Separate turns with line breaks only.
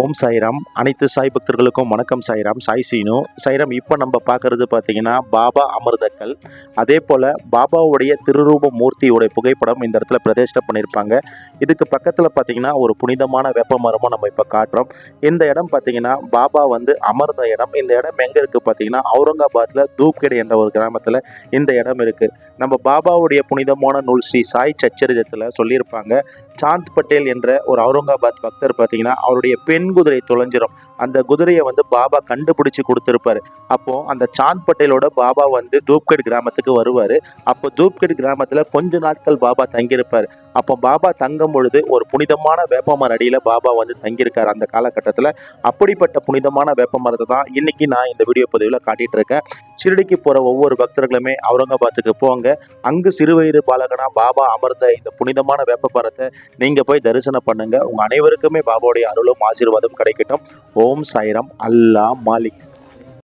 ஓம் சாய்ராம். அனைத்து சாய் பக்தர்களுக்கும் வணக்கம் சாய்ராம். சாய் சீனு. சாய்ராம் இப்போ நம்ம பார்க்கறது பார்த்தீங்கன்னா பாபா அமிர்தக்கல். அதே போல் பாபாவுடைய திருரூப மூர்த்தியுடைய புகைப்படம் இந்த இடத்துல பிரதிஷ்டை பண்ணியிருப்பாங்க. இதுக்கு பக்கத்தில் பார்த்தீங்கன்னா ஒரு புனிதமான வெப்ப மரமும் நம்ம இப்போ காட்டுறோம். இந்த இடம் பார்த்தீங்கன்னா பாபா வந்து அமர்ந்த இடம். இந்த இடம் எங்கே இருக்குது பார்த்தீங்கன்னா அவுரங்காபாத்தில் தூப்கேடு என்ற ஒரு கிராமத்தில் இந்த இடம் இருக்குது நம்ம பாபாவுடைய புனிதமான நூல் ஸ்ரீ சாய் சச்சரிதத்தில் சொல்லியிருப்பாங்க. சாந்த் பட்டேல் என்ற ஒரு அவுரங்காபாத் பக்தர் பார்த்தீங்கன்னா அவருடைய பெண் குதிரை தொலைஞ்சிரும். அந்த குதிரையை வந்து பாபா கண்டுபிடிச்சு கொடுத்துருப்பாரு. அப்போ அந்த சாந்த் பட்டேலோட பாபா வந்து தூப்கட் கிராமத்துக்கு வருவார். அப்போ தூப்கட் கிராமத்தில் கொஞ்ச நாட்கள் பாபா தங்கியிருப்பார். அப்போ பாபா தங்கும் பொழுது ஒரு புனிதமான வேப்பமர அடியில் பாபா வந்து தங்கியிருக்கார் அந்த காலகட்டத்தில். அப்படிப்பட்ட புனிதமான வேப்பமரத்தை தான் இன்னைக்கு நான் இந்த வீடியோ பதிவில் காட்டிட்டு இருக்கேன். ஷிரடிக்கு போகிற ஒவ்வொரு பக்தர்களுமே அவுரங்காபாத்துக்கு போங்க. அங்கு சிறுவயது பாலகனா பாபா அமர்ந்த இந்த புனிதமான வேப்பமரத்தை நீங்கள் போய் தரிசனம் பண்ணுங்க. உங்கள் அனைவருக்குமே பாபாவுடைய அருளும் ஆசீர்வாதம் கிடைக்கட்டும். ஓம் சாய்ராம் அல்லா மாலிக்.